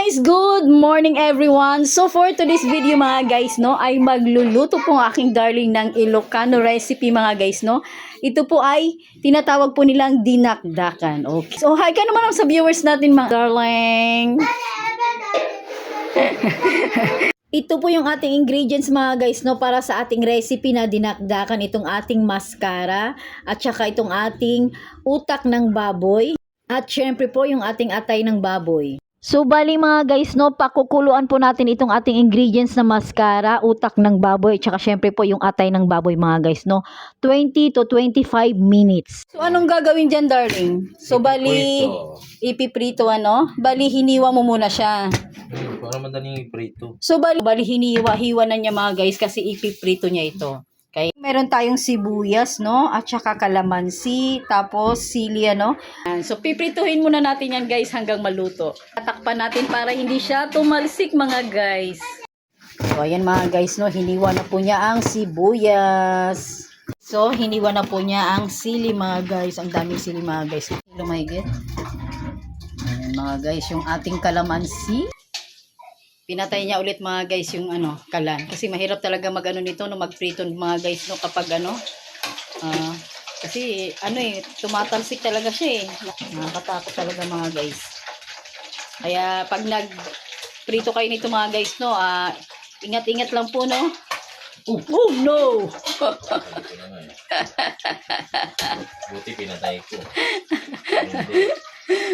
guys! Good morning everyone! So for today's video mga guys, no, ay magluluto po ang aking darling ng Ilocano recipe mga guys, no. Ito po ay tinatawag po nilang dinakdakan. Okay. So hi ka naman sa viewers natin mga darling! Ito po yung ating ingredients mga guys no para sa ating recipe na dinakdakan itong ating mascara at saka itong ating utak ng baboy at syempre po yung ating atay ng baboy. So bali mga guys no, pakukuluan po natin itong ating ingredients na mascara, utak ng baboy, at saka syempre po yung atay ng baboy mga guys no. 20 to 25 minutes. So anong gagawin dyan darling? So bali, ipiprito ano? Bali hiniwa mo muna siya. Para madaling iprito. So bali, bali hiniwa-hiwa na niya mga guys kasi ipiprito niya ito. Okay. Meron tayong sibuyas, no? At saka kalamansi, tapos sili, ano? So, piprituhin muna natin yan, guys, hanggang maluto. Tatakpan natin para hindi siya tumalsik, mga guys. So, ayan mga guys, no? Hiniwa na po niya ang sibuyas. So, hiniwa na po niya ang sili, mga guys. Ang daming sili, mga guys. Lumahigit. Ayan, mga guys, yung ating kalamansi. Pinatay niya ulit mga guys yung ano, kalan. Kasi mahirap talaga mag ano nito no magprito mga guys no kapag ano. ah, kasi ano eh, tumatalsik talaga siya eh. Nakakatakot talaga mga guys. Kaya pag nag prito kayo nito mga guys no, ah, ingat-ingat lang po no. Oh, oh no! Buti pinatay ko.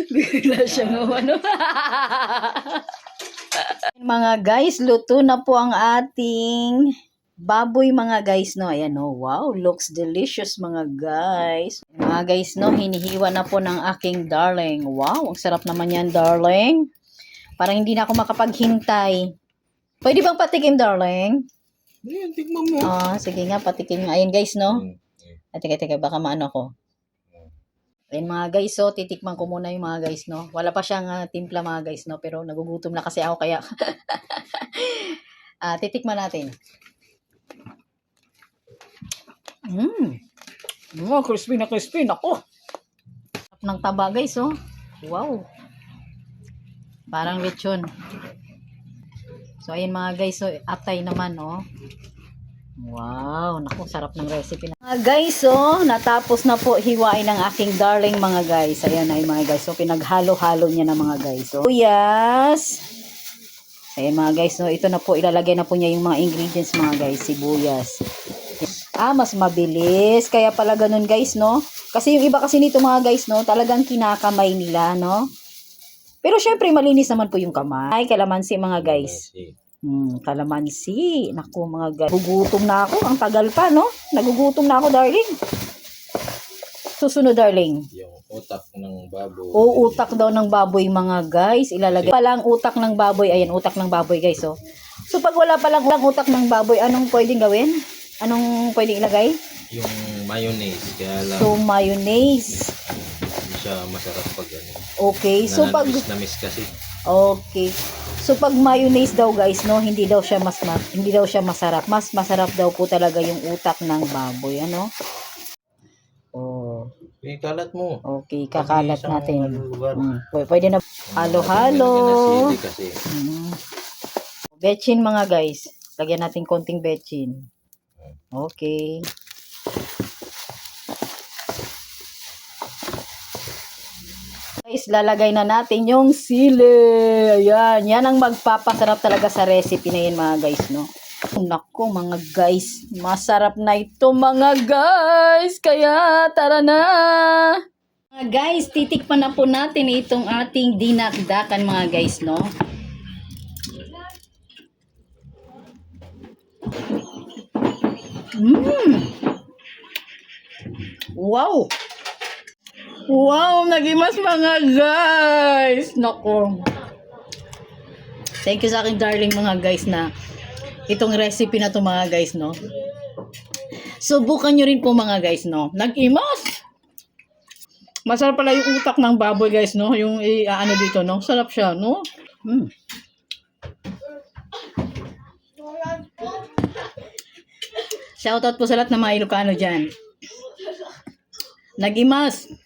Bigla siyang ano. mga guys, luto na po ang ating baboy mga guys, no. Ayan, no. Wow, looks delicious mga guys. Mga guys, no, hinihiwa na po ng aking darling. Wow, ang sarap naman yan, darling. Parang hindi na ako makapaghintay. Pwede bang patikim, darling? Ayan, tignan mo. Ah, sige nga, patikim nga. Ayan guys, no. Hmm. At teka, teka, baka maano ko. Ayun mga guys, so titikman ko muna yung mga guys, no. Wala pa siyang ah, timpla mga guys, no, pero nagugutom na kasi ako kaya ah titikman natin. Mmm. Wow, crispy na crispy. Nako. Ng taba guys, oh. Wow. Parang lechon. So, ayun mga guys, so atay naman, oh. Wow, naku, sarap ng recipe. Mga guys, oh, natapos na po hiwain ng aking darling mga guys. Ayan yung mga guys. So, pinaghalo-halo niya na mga guys. So, yes. Ayan mga guys, so ito na po, ilalagay na po niya yung mga ingredients mga guys, sibuyas. Ah, mas mabilis. Kaya pala ganun guys, no? Kasi yung iba kasi nito mga guys, no, talagang kinakamay nila, no? Pero syempre, malinis naman po yung kamay. Kalamansi mga guys. Hmm, kalamansi. Naku, mga guys. Gugutom na ako. Ang tagal pa, no? Nagugutom na ako, darling. Susunod, darling. yung utak ng baboy. O, utak daw ng baboy, mga guys. Ilalagay pala ang utak ng baboy. Ayan, utak ng baboy, guys, oh. So, pag wala palang utak, utak ng baboy, anong pwedeng gawin? Anong pwedeng ilagay? Yung mayonnaise. Kaya lang, So, mayonnaise. hindi siya masarap pag ano. Okay. So, pag... Namis kasi. Okay. So pag mayonnaise daw guys, no, hindi daw siya mas ma- hindi daw siya masarap. Mas masarap daw po talaga yung utak ng baboy, ano? Oh, Eh, kalat mo. okay, kakalat natin. Mm, pw- pwede na halo-halo. Mm. Betchin mga guys. Lagyan natin konting betchin. Okay. Guys, lalagay na natin yung sili. Ayan, yan ang magpapasarap talaga sa recipe na yun mga guys, no? Nako mga guys, masarap na ito mga guys. Kaya tara na. Mga guys, titikpan na po natin itong ating dinakdakan mga guys, no? Mmm. Wow. Wow, nagimas mga guys. Nako. Thank you sa akin darling mga guys na itong recipe na to mga guys, no? Subukan nyo rin po mga guys, no? Nag-imas! Masarap pala yung utak ng baboy guys, no? Yung i- ano dito, no? Sarap siya, no? Mm. Shoutout po sa lahat ng mga Ilocano dyan. Nag-imas!